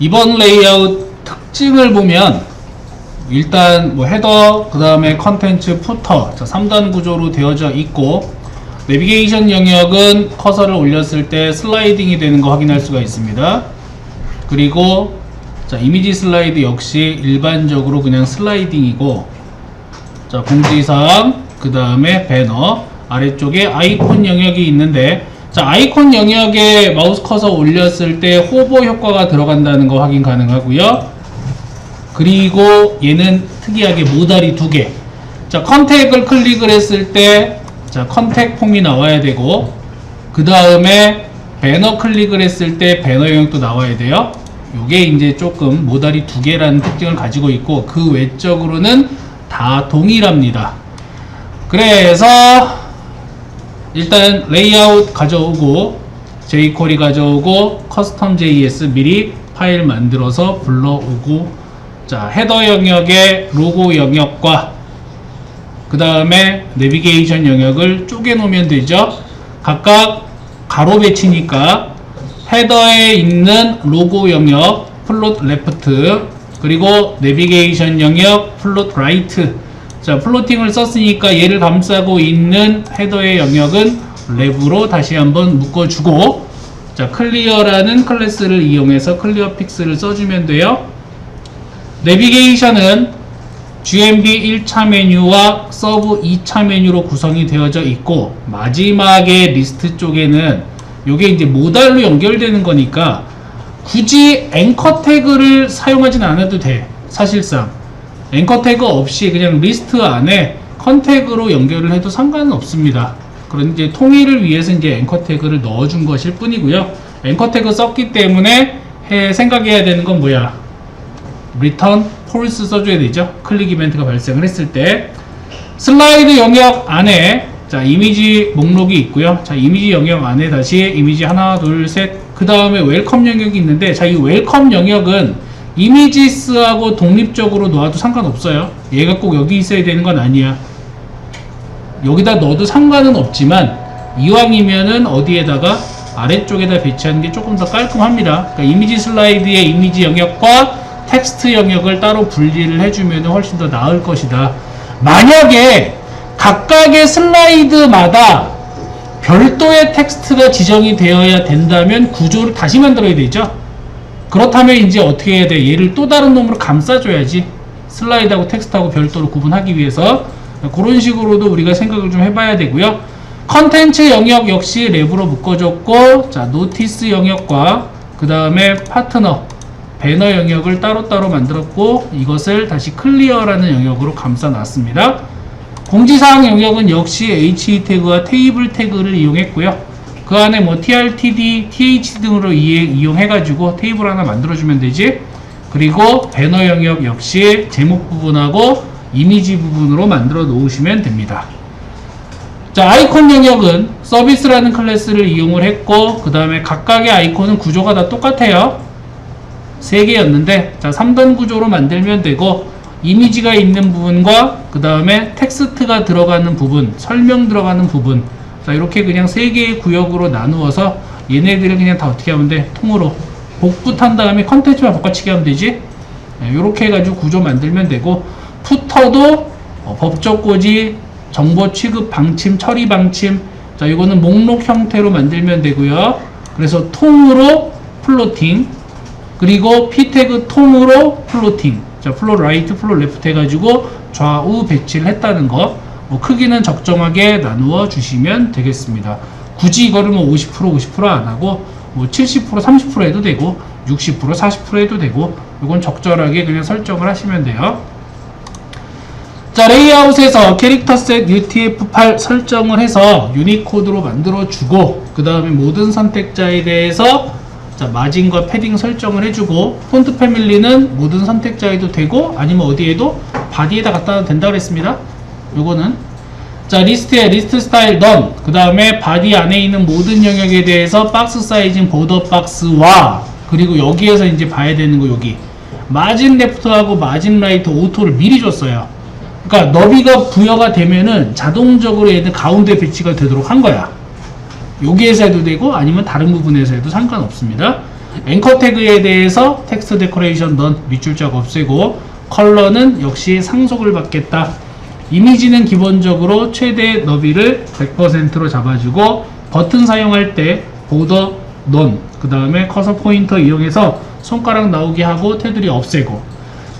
이번 레이아웃 특징을 보면 일단 뭐 헤더 그 다음에 컨텐츠 푸터 자 3단 구조로 되어져 있고 내비게이션 영역은 커서를 올렸을 때 슬라이딩이 되는 거 확인할 수가 있습니다. 그리고 자 이미지 슬라이드 역시 일반적으로 그냥 슬라이딩이고 자 공지사항 그 다음에 배너 아래쪽에 아이콘 영역이 있는데 자 아이콘 영역에 마우스 커서 올렸을 때 호버 효과가 들어간다는 거 확인 가능하고요 그리고 얘는 특이하게 모달이 두 개. 자, 컨택을 클릭을 했을 때, 자, 컨택 폼이 나와야 되고, 그 다음에 배너 클릭을 했을 때 배너 영역도 나와야 돼요. 요게 이제 조금 모달이 두 개라는 특징을 가지고 있고, 그 외적으로는 다 동일합니다. 그래서, 일단 레이아웃 가져오고, jQuery 가져오고, 커스텀 JS 미리 파일 만들어서 불러오고, 자, 헤더 영역의 로고 영역과 그 다음에 내비게이션 영역을 쪼개 놓으면 되죠. 각각 가로 배치니까 헤더에 있는 로고 영역 플롯 레프트 그리고 내비게이션 영역 플롯 라이트 자 플로팅을 썼으니까 얘를 감싸고 있는 헤더의 영역은 랩으로 다시 한번 묶어주고 자 클리어라는 클래스를 이용해서 클리어 픽스를 써주면 돼요. 내비게이션은 GMB 1차 메뉴와 서브 2차 메뉴로 구성이 되어져 있고 마지막에 리스트 쪽에는 이게 이제 모달로 연결되는 거니까 굳이 앵커 태그를 사용하진 않아도 돼 사실상 앵커 태그 없이 그냥 리스트 안에 컨택으로 연결을 해도 상관은 없습니다. 그런 이제 통일을 위해서 이제 앵커 태그를 넣어준 것일 뿐이고요. 앵커 태그 썼기 때문에 해 생각해야 되는 건 뭐야? return false 써줘야 되죠. 클릭 이벤트가 발생을 했을 때. 슬라이드 영역 안에 자 이미지 목록이 있고요. 자 이미지 영역 안에 다시 이미지 하나 둘 셋 그 다음에 웰컴 영역이 있는데 자 이 웰컴 영역은 이미지스하고 독립적으로 놓아도 상관없어요. 얘가 꼭 여기 있어야 되는 건 아니야. 여기다 넣어도 상관은 없지만 이왕이면은 어디에다가 아래쪽에다 배치하는 게 조금 더 깔끔합니다. 그러니까 이미지 슬라이드의 이미지 영역과 텍스트 영역을 따로 분리를 해주면 훨씬 더 나을 것이다. 만약에 각각의 슬라이드마다 별도의 텍스트가 지정이 되어야 된다면 구조를 다시 만들어야 되죠. 그렇다면 이제 어떻게 해야 돼? 얘를 또 다른 놈으로 감싸줘야지. 슬라이드하고 텍스트하고 별도로 구분하기 위해서 그런 식으로도 우리가 생각을 좀 해봐야 되고요. 컨텐츠 영역 역시 랩으로 묶어줬고 자 노티스 영역과 그 다음에 파트너 배너 영역을 따로따로 만들었고 이것을 다시 클리어라는 영역으로 감싸 놨습니다. 공지사항 영역은 역시 HE 태그와 테이블 태그를 이용했고요. 그 안에 뭐 TRTD, TH 등으로 이용해 가지고 테이블 하나 만들어 주면 되지. 그리고 배너 영역 역시 제목 부분하고 이미지 부분으로 만들어 놓으시면 됩니다. 자, 아이콘 영역은 서비스라는 클래스를 이용을 했고, 그 다음에 각각의 아이콘은 구조가 다 똑같아요. 3개였는데 자 3단 구조로 만들면 되고 이미지가 있는 부분과 그 다음에 텍스트가 들어가는 부분 설명 들어가는 부분 자 이렇게 그냥 3개의 구역으로 나누어서 얘네들을 그냥 다 어떻게 하면 돼? 통으로 복붙한 다음에 컨텐츠만 바꿔치기 하면 되지? 이렇게 해가지고 구조 만들면 되고 푸터도 어, 법적 고지 정보 취급 방침 처리 방침. 자 이거는 목록 형태로 만들면 되고요. 그래서 통으로 플로팅 그리고 p 태그 통으로 플로팅. 자 플로 라이트 플로 레프트 해가지고 좌우 배치를 했다는 거 뭐 크기는 적정하게 나누어 주시면 되겠습니다 굳이 이거를 뭐 50% 50%안 하고 뭐 70% 30% 해도 되고 60% 40% 해도 되고 이건 적절하게 그냥 설정을 하시면 돼요 자 레이아웃에서 캐릭터 셋 UTF-8 설정을 해서 유니코드로 만들어 주고 그 다음에 모든 선택자에 대해서 자, 마진과 패딩 설정을 해주고 폰트 패밀리는 모든 선택자에도 되고 아니면 어디에도 바디에다 갖다 놔도 된다 그랬습니다. 요거는 자 리스트에 리스트 스타일 넌그 다음에 바디 안에 있는 모든 영역에 대해서 박스 사이징 보더 박스와 그리고 여기에서 이제 봐야 되는 거 여기 마진 레프트하고 마진 라이트 오토를 미리 줬어요. 그러니까 너비가 부여가 되면은 자동적으로 얘들 가운데 배치가 되도록 한 거야. 여기에서 해도 되고 아니면 다른 부분에서 해도 상관없습니다. 앵커 태그에 대해서 텍스트 데코레이션 넌 밑줄짝 없애고 컬러는 역시 상속을 받겠다. 이미지는 기본적으로 최대 너비를 100%로 잡아주고 버튼 사용할 때 보더 넌, 그 다음에 커서 포인터 이용해서 손가락 나오게 하고 테두리 없애고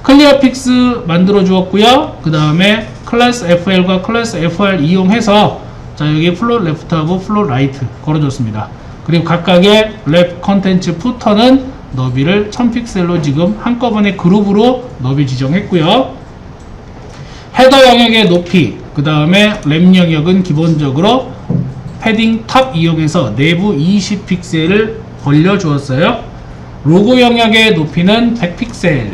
클리어 픽스 만들어 주었고요. 그 다음에 클래스 FL과 클래스 FR 이용해서 자 여기 플롯 레프트하고 플롯 라이트 걸어줬습니다. 그리고 각각의 랩 컨텐츠 푸터는 너비를 1000픽셀로 지금 한꺼번에 그룹으로 너비 지정했고요. 헤더 영역의 높이, 그 다음에 램 영역은 기본적으로 패딩 탑 이용해서 내부 20픽셀을 벌려 주었어요. 로고 영역의 높이는 100픽셀.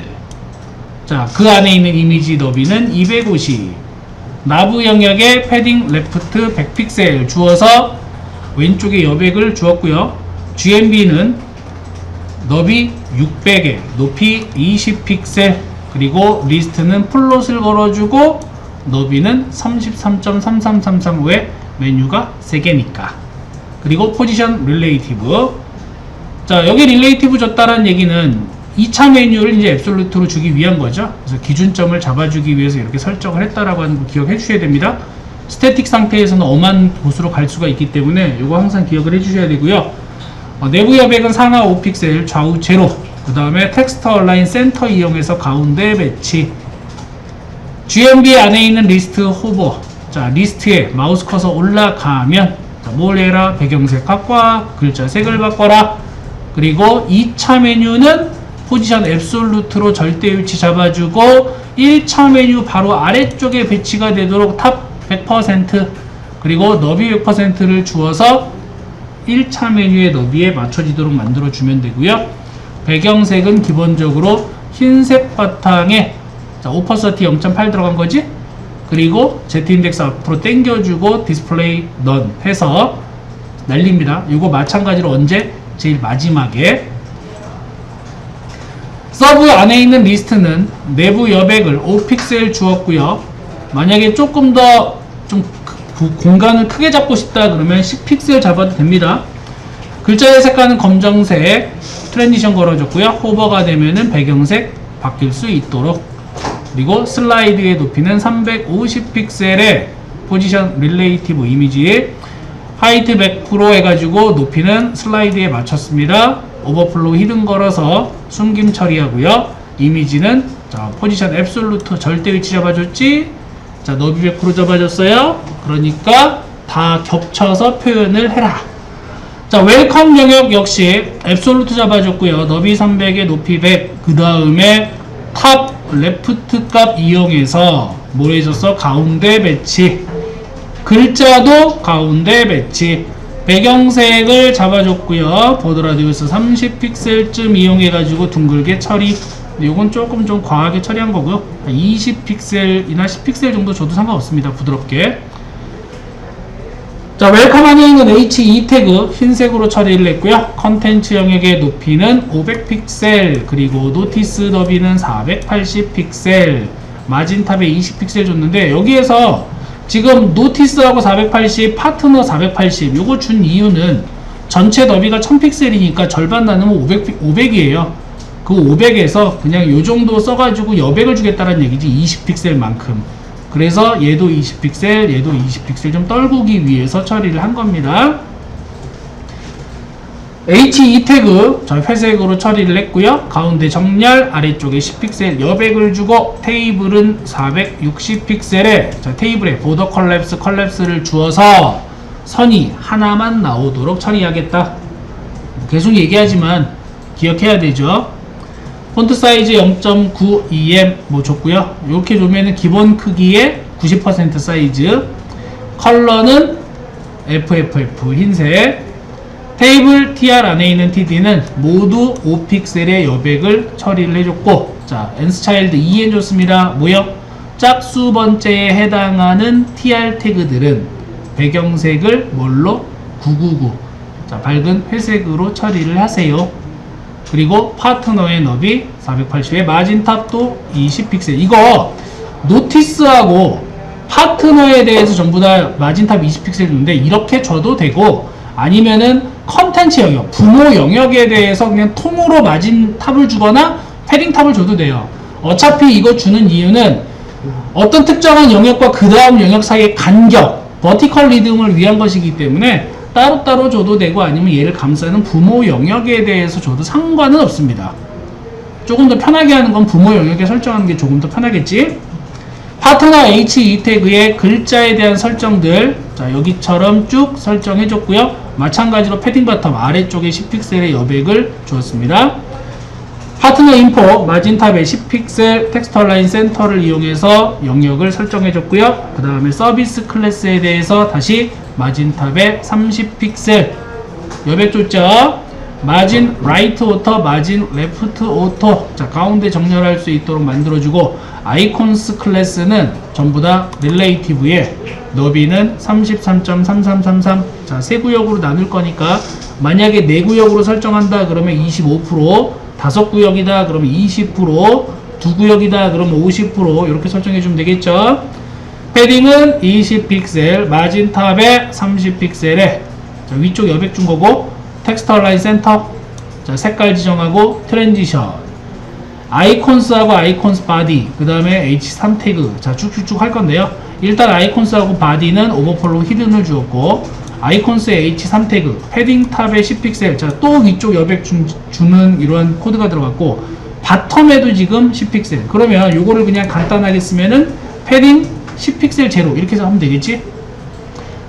자, 그 안에 있는 이미지 너비는 250. 나부 영역에 패딩 레프트 100픽셀 주어서 왼쪽에 여백을 주었고요. GMB는 너비 600에 높이 20픽셀 그리고 리스트는 플롯을 걸어주고 너비는 33.3333왜 메뉴가 3개니까. 그리고 포지션 릴레이티브. 자 여기 릴레이티브 줬다는 얘기는 2차 메뉴를 이제 앱솔루트로 주기 위한 거죠. 그래서 기준점을 잡아주기 위해서 이렇게 설정을 했다라고 하는 거 기억해 주셔야 됩니다. 스태틱 상태에서는 엄한 곳으로 갈 수가 있기 때문에 이거 항상 기억을 해 주셔야 되고요. 어, 내부 여백은 상하 5픽셀 좌우 제로 그 다음에 텍스트 얼라인 센터 이용해서 가운데 배치. GMB 안에 있는 리스트 호버 자 리스트에 마우스 커서 올라가면 자, 뭘 해라? 배경색 바꿔 글자 색을 바꿔라. 그리고 2차 메뉴는 포지션 앱솔루트로 절대 위치 잡아주고 1차 메뉴 바로 아래쪽에 배치가 되도록 탑 100% 그리고 너비 100%를 주어서 1차 메뉴의 너비에 맞춰지도록 만들어 주면 되고요 배경색은 기본적으로 흰색 바탕에 자, 오퍼서티 0.8 들어간 거지? 그리고 Z인덱스 앞으로 당겨주고 디스플레이 넌 해서 날립니다. 이거 마찬가지로 언제? 제일 마지막에 서브 안에 있는 리스트는 내부 여백을 5픽셀 주었고요. 만약에 조금 더 좀 공간을 크게 잡고 싶다 그러면 10픽셀 잡아도 됩니다. 글자의 색깔은 검정색 트랜지션 걸어줬고요. 호버가 되면은 배경색 바뀔 수 있도록 그리고 슬라이드의 높이는 350 픽셀의 포지션 릴레이티브 이미지 화이트 100% 해가지고 높이는 슬라이드에 맞췄습니다. 오버플로우 히든 걸어서 숨김 처리하고요. 이미지는 자, 포지션 앱솔루트 절대 위치 잡아줬지. 자, 너비 100% 잡아줬어요. 그러니까 다 겹쳐서 표현을 해라. 자, 웰컴 영역 역시 앱솔루트 잡아줬고요. 너비 300에 높이 100. 그 다음에 탑 레프트 값 이용해서 뭘 해줬어? 가운데 배치. 글자도 가운데 배치. 배경색을 잡아줬고요. 보드 라디우스 30픽셀쯤 이용해가지고 둥글게 처리. 이건 조금 좀 과하게 처리한 거고요. 20픽셀이나 10픽셀 정도 줘도 상관없습니다. 부드럽게. 자, 웰컴 있는 H2 태그 흰색으로 처리를 했고요. 컨텐츠 영역의 높이는 500픽셀, 그리고 노티스 너비는 480픽셀, 마진탑에 20픽셀 줬는데 여기에서 지금 노티스하고 480, 파트너 480 요거 준 이유는 전체 너비가 1000픽셀이니까 절반 나누면 500, 500이에요. 그 500에서 그냥 요 정도 써가지고 여백을 주겠다는 얘기지 20픽셀만큼. 그래서 얘도 20픽셀, 얘도 20픽셀 좀 떨구기 위해서 처리를 한 겁니다. H2 태그 저 회색으로 처리를 했고요. 가운데 정렬, 아래쪽에 10픽셀 여백을 주고 테이블은 460픽셀에 자, 테이블에 보더 컬랩스 컬랩스를 주어서 선이 하나만 나오도록 처리하겠다. 계속 얘기하지만 기억해야 되죠. 폰트 사이즈 0.92em 뭐 줬고요. 이렇게 주면은 기본 크기의 90% 사이즈. 컬러는 FFF 흰색. 테이블 TR 안에 있는 TD는 모두 5픽셀의 여백을 처리를 해줬고, 자, n스차일드 2엔 줬습니다. 뭐요? 짝수 번째에 해당하는 TR 태그들은 배경색을 뭘로? 999. 자, 밝은 회색으로 처리를 하세요. 그리고 파트너의 너비 480에 마진탑도 20픽셀 이거 노티스하고 파트너에 대해서 전부 다 마진탑 20픽셀 주는데 이렇게 줘도 되고 아니면은 컨텐츠 영역, 부모 영역에 대해서 그냥 통으로 마진 탑을 주거나 패딩 탑을 줘도 돼요. 어차피 이거 주는 이유는 어떤 특정한 영역과 그 다음 영역 사이의 간격, 버티컬 리듬을 위한 것이기 때문에 따로따로 줘도 되고 아니면 얘를 감싸는 부모 영역에 대해서 줘도 상관은 없습니다. 조금 더 편하게 하는 건 부모 영역에 설정하는 게 조금 더 편하겠지? 파트너 H2 태그의 글자에 대한 설정들 자 여기처럼 쭉 설정해 줬고요 마찬가지로 패딩 바텀 아래쪽에 10픽셀의 여백을 주었습니다 파트너 인포 마진탑의 10픽셀 텍스터 라인 센터를 이용해서 영역을 설정해 줬고요 그 다음에 서비스 클래스에 대해서 다시 마진탑의 30픽셀. 여백 줬죠 마진 라이트 오토, 마진 레프트 오토 자 가운데 정렬할 수 있도록 만들어주고 아이콘스 클래스는 전부 다 릴레이티브에 너비는 33.3333 자, 세 구역으로 나눌 거니까 만약에 네 구역으로 설정한다 그러면 25% 다섯 구역이다 그러면 20%두 구역이다 그러면 50% 이렇게 설정해 주면 되겠죠 패딩은 20픽셀 마진 탑에 30픽셀에. 자, 위쪽 여백 준 거고 텍스트 라인 센터. 자, 색깔 지정하고 트랜지션. 아이콘스하고 아이콘스 바디 그 다음에 H3 태그. 자 쭉쭉쭉 할 건데요. 일단 아이콘스하고 바디는 오버플로 히든을 주었고 아이콘스의 H3 태그 패딩 탑에 10픽셀. 자 또 위쪽 여백 주, 주는 이러한 코드가 들어갔고 바텀에도 지금 10픽셀. 그러면 요거를 그냥 간단하게 쓰면은 패딩 10픽셀 제로. 이렇게 해서 하면 되겠지?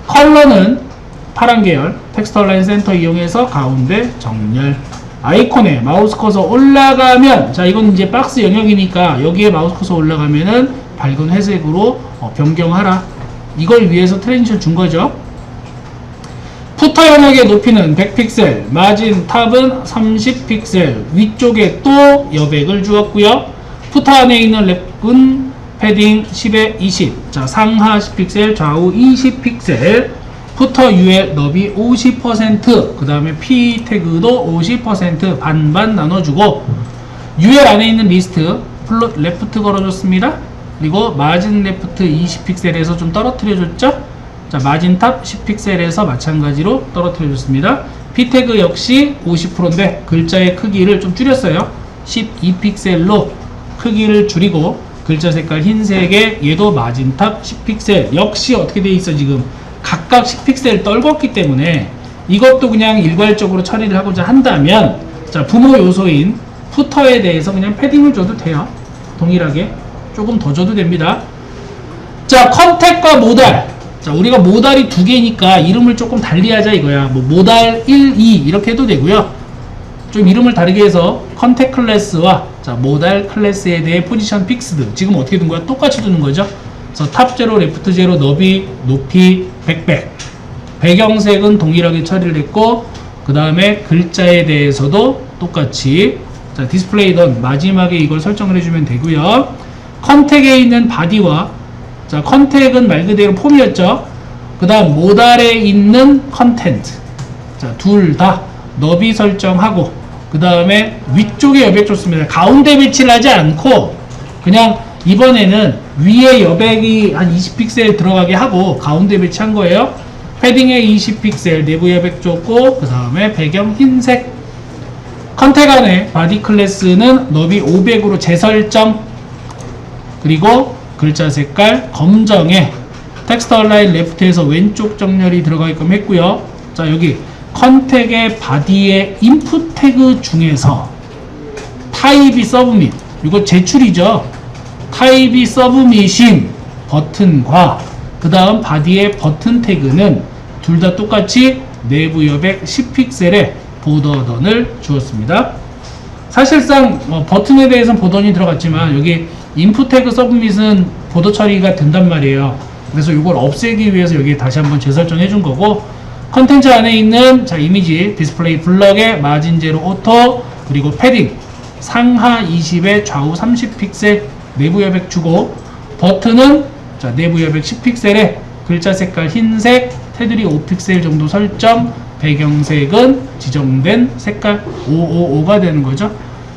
컬러는 파란 계열 텍스터 라인 센터 이용해서 가운데 정렬. 아이콘에 마우스 커서 올라가면 자 이건 이제 박스 영역이니까 여기에 마우스 커서 올라가면은 밝은 회색으로 어, 변경하라. 이걸 위해서 트랜지션 준 거죠. 푸터 영역의 높이는 100픽셀 마진 탑은 30픽셀. 위쪽에 또 여백을 주었고요. 푸터 안에 있는 랩은 패딩 10에 20 자 상하 10픽셀 좌우 20픽셀. 푸터 UL 너비 50%그 다음에 P 태그도 50% 반반 나눠주고 UL 안에 있는 리스트 플롯 레프트 걸어줬습니다. 그리고 마진 레프트 20픽셀에서 좀 떨어뜨려 줬죠? 자 마진 탑 10픽셀에서 마찬가지로 떨어뜨려 줬습니다. P 태그 역시 50%인데 글자의 크기를 좀 줄였어요. 12픽셀로 크기를 줄이고 글자 색깔 흰색에 얘도 마진 탑 10픽셀. 역시 어떻게 돼 있어 지금? 각각 10픽셀 떨궜기 때문에 이것도 그냥 일괄적으로 처리를 하고자 한다면 자 부모 요소인 푸터에 대해서 그냥 패딩을 줘도 돼요. 동일하게. 조금 더 줘도 됩니다. 자 컨택과 모달. 자 우리가 모달이 두 개니까 이름을 조금 달리 하자 이거야. 뭐 모달 1, 2 이렇게 해도 되고요 좀 이름을 다르게 해서 컨택 클래스와 자 모달 클래스에 대해 포지션 픽스드 지금 어떻게 된 거야 똑같이 두는 거죠 그래서 탑 제로, 레프트 제로, 너비, 높이, 백백. 배경색은 동일하게 처리를 했고, 그 다음에 글자에 대해서도 똑같이 자, 디스플레이던 마지막에 이걸 설정을 해주면 되고요. 컨택에 있는 바디와 자, 컨택은 말 그대로 폼이었죠. 그 다음 모달에 있는 컨텐트. 자, 둘 다 너비 설정하고, 그 다음에 위쪽에 여백 줬습니다. 가운데 배치를 하지 않고, 그냥 이번에는 위에 여백이 한 20픽셀 들어가게 하고 가운데 배치한 거예요. 패딩에 20픽셀 내부 여백 줬고 그 다음에 배경 흰색 컨택 안에 바디 클래스는 너비 500으로 재설정 그리고 글자 색깔 검정에 텍스트 얼라인 레프트에서 왼쪽 정렬이 들어가게끔 했고요. 자 여기 컨택의 바디의 인풋 태그 중에서 타입이 서브밋 이거 제출이죠. 타입이 서브미신 버튼과 그 다음 바디의 버튼 태그는 둘 다 똑같이 내부 여백 10픽셀의 보더던을 주었습니다. 사실상 뭐 버튼에 대해서는 보던이 들어갔지만 여기 인풋 태그 서브밋은 보더 처리가 된단 말이에요. 그래서 이걸 없애기 위해서 여기 다시 한번 재설정해 준 거고 컨텐츠 안에 있는 자 이미지 디스플레이 블럭의 마진 제로 오토 그리고 패딩 상하 20에 좌우 30픽셀 내부 여백 주고 버튼은 자 내부 여백 10픽셀에 글자 색깔 흰색 테두리 5픽셀 정도 설정 배경색은 지정된 색깔 555가 되는 거죠.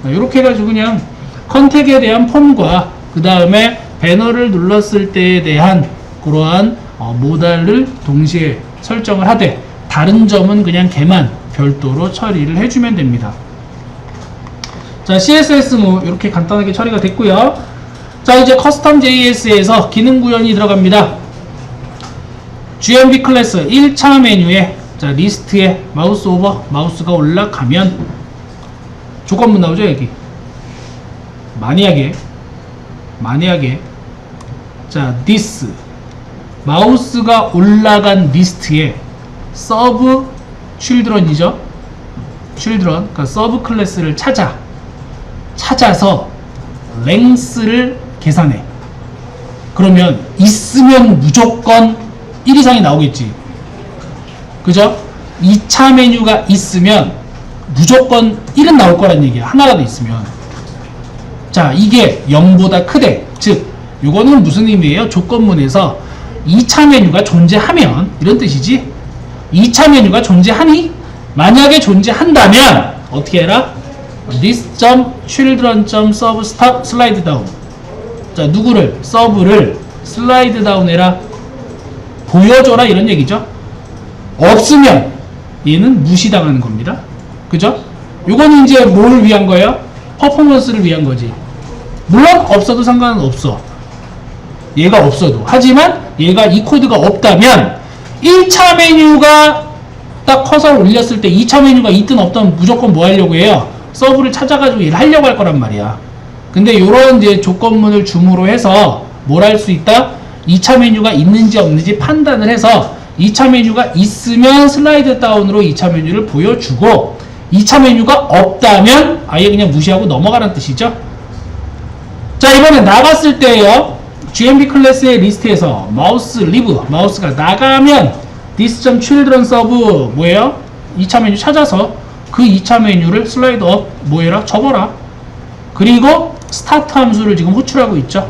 이렇게 해가지고 그냥 컨택에 대한 폼과 그 다음에 배너를 눌렀을 때에 대한 그러한 어, 모달을 동시에 설정을 하되 다른 점은 그냥 걔만 별도로 처리를 해주면 됩니다. 자, CSS 뭐 이렇게 간단하게 처리가 됐고요. 자, 이제 커스텀 JS에서 기능 구현이 들어갑니다. GMB 클래스 1차 메뉴에 자, 리스트에 마우스 오버, 마우스가 올라가면 조건문 나오죠, 여기. 만약에 만약에 자, this 마우스가 올라간 리스트에 서브 children이죠. children, 그러니까 서브 클래스를 찾아 찾아서 랭스를 계산해. 그러면 있으면 무조건 1 이상이 나오겠지. 그죠? 2차 메뉴가 있으면 무조건 1은 나올 거란 얘기야. 하나라도 있으면. 자, 이게 0보다 크대. 즉, 요거는 무슨 의미예요? 조건문에서 2차 메뉴가 존재하면 이런 뜻이지. 2차 메뉴가 존재하니? 만약에 존재한다면 어떻게 해라? this.children.serve stop slide down. 자, 누구를? 서브를 슬라이드 다운 해라. 보여줘라 이런 얘기죠. 없으면 얘는 무시당하는 겁니다. 그죠? 요거는 이제 뭘 위한 거예요? 퍼포먼스를 위한 거지. 물론 없어도 상관은 없어. 얘가 없어도. 하지만 얘가 이 코드가 없다면 1차 메뉴가 딱 커서를 올렸을 때 2차 메뉴가 있든 없든 무조건 뭐 하려고 해요? 서브를 찾아가지고 일을 하려고 할 거란 말이야. 근데 요런 이제 조건문을 줌으로 해서 뭘 할 수 있다? 2차 메뉴가 있는지 없는지 판단을 해서 2차 메뉴가 있으면 슬라이드 다운으로 2차 메뉴를 보여주고 2차 메뉴가 없다면 아예 그냥 무시하고 넘어가라는 뜻이죠. 자 이번에 나갔을 때요 GMB 클래스의 리스트에서 마우스 리브 마우스가 나가면 this.children serve 뭐예요? 2차 메뉴 찾아서 그 2차 메뉴를 슬라이드 업 뭐해라? 접어라 그리고 스타트 함수를 지금 호출하고 있죠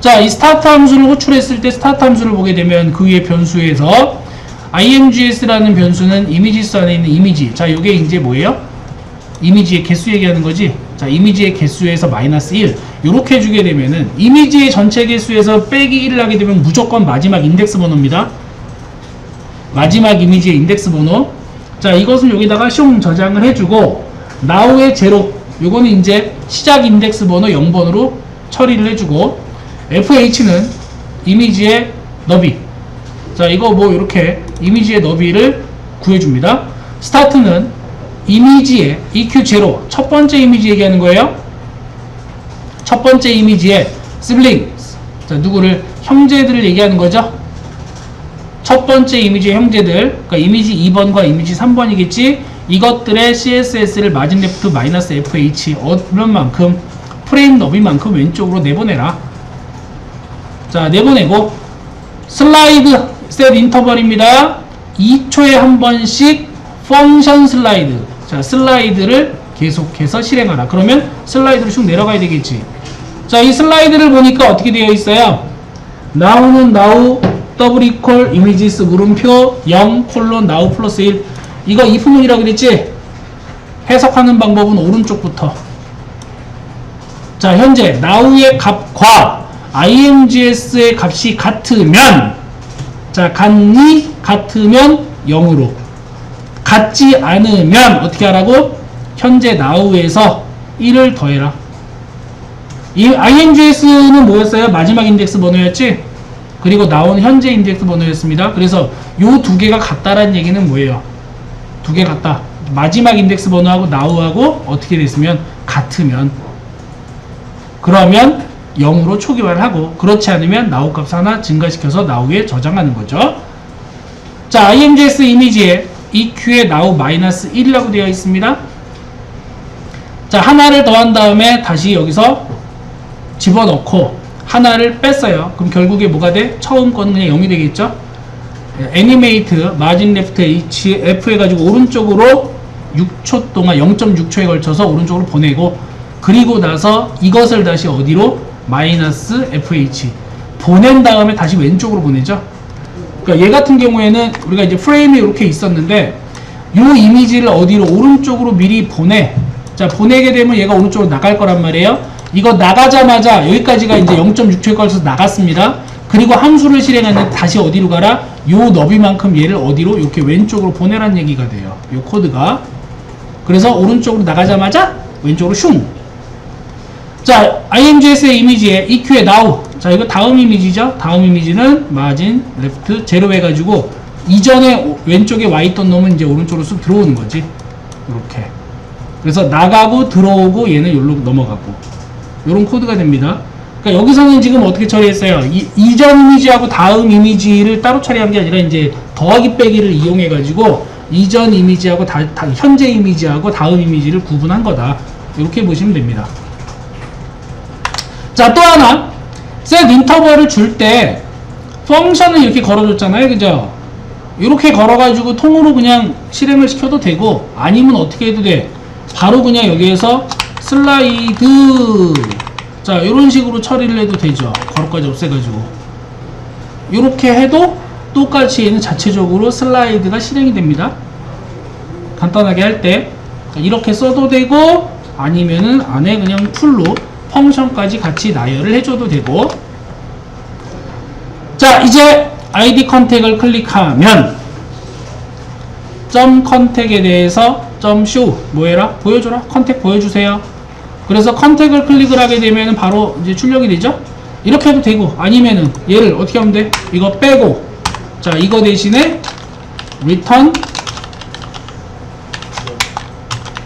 자 이 스타트 함수를 호출했을 때 스타트 함수를 보게 되면 그 위에 변수에서 imgs라는 변수는 이미지스 안에 있는 이미지 자 요게 이제 뭐예요? 이미지의 개수 얘기하는 거지. 자, 이미지의 개수에서 마이너스 1. 요렇게 해주게 되면은 이미지의 전체 개수에서 빼기 1을 하게 되면 무조건 마지막 인덱스 번호입니다. 마지막 이미지의 인덱스 번호. 자, 이것을 여기다가 숑 저장을 해주고 now의 제로. 요거는 이제 시작 인덱스 번호 0번으로 처리를 해주고 fh는 이미지의 너비. 자, 이거 뭐 이렇게 이미지의 너비를 구해줍니다. 스타트는 이미지의 EQ0 첫 번째 이미지 얘기하는 거예요. 첫 번째 이미지의 siblings 자 누구를 형제들을 얘기하는 거죠. 첫 번째 이미지의 형제들 그러니까 이미지 2번과 이미지 3번이겠지. 이것들의 CSS를 마진 레프트 마이너스 FH 얼마만큼 프레임 너비만큼 왼쪽으로 내보내라. 자 내보내고 슬라이드 셋 인터벌입니다. 2초에 한 번씩 펑션 슬라이드 자 슬라이드를 계속해서 실행하라. 그러면 슬라이드로 쭉 내려가야 되겠지. 자 이 슬라이드를 보니까 어떻게 되어 있어요? now는 now 더블 이퀄 이미지스 물음표 0 콜론 now 플러스 1 이거 if문이라고 그랬지? 해석하는 방법은 오른쪽부터. 자 현재 now의 값과 imgs의 값이 같으면 자 같니? 같으면 0으로 같지 않으면 어떻게 하라고? 현재 now에서 1을 더해라. 이 imgs는 뭐였어요? 마지막 인덱스 번호였지? 그리고 now는 현재 인덱스 번호였습니다. 그래서 요 두 개가 같다라는 얘기는 뭐예요? 두 개 같다. 마지막 인덱스 번호하고 now하고 어떻게 됐으면 같으면 그러면 0으로 초기화를 하고 그렇지 않으면 now 값 하나 증가시켜서 now에 저장하는 거죠. 자, imgs 이미지에 EQ에 now 마이너스 1이라고 되어 있습니다. 자, 하나를 더한 다음에 다시 여기서 집어넣고 하나를 뺐어요. 그럼 결국에 뭐가 돼? 처음 거는 그냥 0이 되겠죠? 애니메이트 마진 레프트 H F 해가지고 오른쪽으로 6초 동안 0.6초에 걸쳐서 오른쪽으로 보내고 그리고 나서 이것을 다시 어디로? 마이너스 FH 보낸 다음에 다시 왼쪽으로 보내죠. 그러니까 얘 같은 경우에는 우리가 이제 프레임이 이렇게 있었는데 이 이미지를 어디로 오른쪽으로 미리 보내. 자 보내게 되면 얘가 오른쪽으로 나갈 거란 말이에요. 이거 나가자마자 여기까지가 이제 0.6초에 걸쳐서 나갔습니다. 그리고 함수를 실행하는데 다시 어디로 가라? 요 너비만큼 얘를 어디로 이렇게 왼쪽으로 보내란 얘기가 돼요. 요 코드가. 그래서 오른쪽으로 나가자마자 왼쪽으로 슝. 자, IMGS의 이미지에 EQ의 now. 자, 이거 다음 이미지죠? 다음 이미지는 마진, 레프트, 제로 해가지고 이전에 오- 왼쪽에 와 있던 놈은 이제 오른쪽으로 쑥 들어오는 거지. 이렇게. 그래서 나가고 들어오고 얘는 여기로 넘어가고. 요런 코드가 됩니다. 그러니까 여기서는 지금 어떻게 처리했어요? 이, 이전 이미지하고 다음 이미지를 따로 처리한 게 아니라 이제 더하기 빼기를 이용해 가지고 이전 이미지하고 다, 다- 현재 이미지하고 다음 이미지를 구분한 거다. 이렇게 보시면 됩니다. 자, 또 하나. 셋 인터벌을 줄 때 펑션을 이렇게 걸어줬잖아요. 그죠? 이렇게 걸어가지고 통으로 그냥 실행을 시켜도 되고 아니면 어떻게 해도 돼. 바로 그냥 여기에서 슬라이드 자 이런 식으로 처리를 해도 되죠. 괄호까지 없애가지고 이렇게 해도 똑같이 얘는 자체적으로 슬라이드가 실행이 됩니다. 간단하게 할 때 이렇게 써도 되고 아니면은 안에 그냥 풀로 펑션까지 같이 나열을 해줘도 되고. 자 이제 ID 컨택을 클릭하면 점 컨택에 대해서 점쇼 뭐해라? 보여줘라? 컨택 보여주세요. 그래서 컨택을 클릭을 하게 되면 바로 이제 출력이 되죠? 이렇게 해도 되고 아니면은 얘를 어떻게 하면 돼? 이거 빼고. 자 이거 대신에 return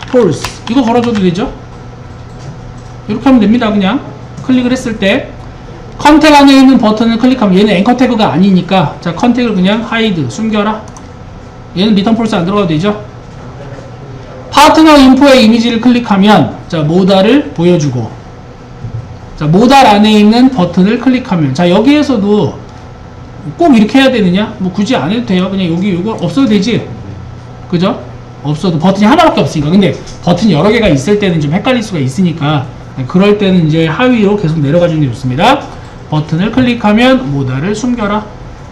false. 이거 걸어줘도 되죠 이렇게 하면 됩니다 그냥. 클릭을 했을 때 컨택 안에 있는 버튼을 클릭하면 얘는 앵커 태그가 아니니까 자 컨택을 그냥 하이드 숨겨라. 얘는 리턴 폴스 안 들어가도 되죠? 파트너 인포의 이미지를 클릭하면 자 모달을 보여주고 자 모달 안에 있는 버튼을 클릭하면 자 여기에서도 꼭 이렇게 해야 되느냐? 뭐 굳이 안 해도 돼요. 그냥 여기 이거 없어도 되지. 그죠? 없어도 버튼이 하나밖에 없으니까. 근데 버튼이 여러 개가 있을 때는 좀 헷갈릴 수가 있으니까 그럴 때는 이제 하위로 계속 내려가 주는 게 좋습니다. 버튼을 클릭하면 모달을 숨겨라.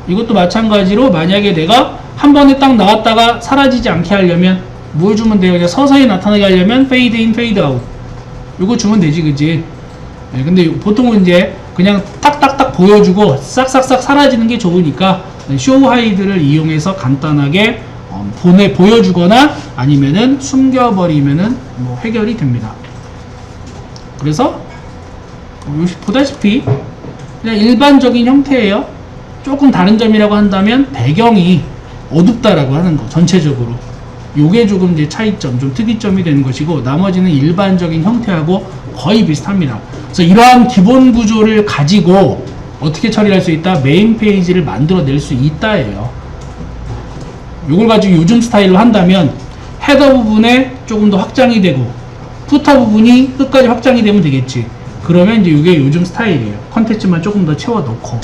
이것도 마찬가지로 만약에 내가 한 번에 딱 나왔다가 사라지지 않게 하려면 뭘 주면 돼요? 그냥 서서히 나타나게 하려면 페이드 인 페이드 아웃 이거 주면 되지 그지? 네, 근데 보통은 이제 그냥 탁탁탁 보여주고 싹싹싹 사라지는 게 좋으니까 쇼 하이드를 이용해서 간단하게 어, 보내 보여주거나 아니면은 숨겨버리면은 뭐 해결이 됩니다. 그래서 보다시피 그냥 일반적인 형태예요. 조금 다른 점이라고 한다면 배경이 어둡다라고 하는 거 전체적으로 요게 조금 이제 차이점 좀 특이점이 되는 것이고 나머지는 일반적인 형태하고 거의 비슷합니다. 그래서 이러한 기본 구조를 가지고 어떻게 처리할 수 있다? 메인 페이지를 만들어낼 수 있다예요. 요걸 가지고 요즘 스타일로 한다면 헤더 부분에 조금 더 확장이 되고 푸터 부분이 끝까지 확장이 되면 되겠지. 그러면 이제 이게 요즘 스타일이에요. 컨텐츠만 조금 더 채워 넣고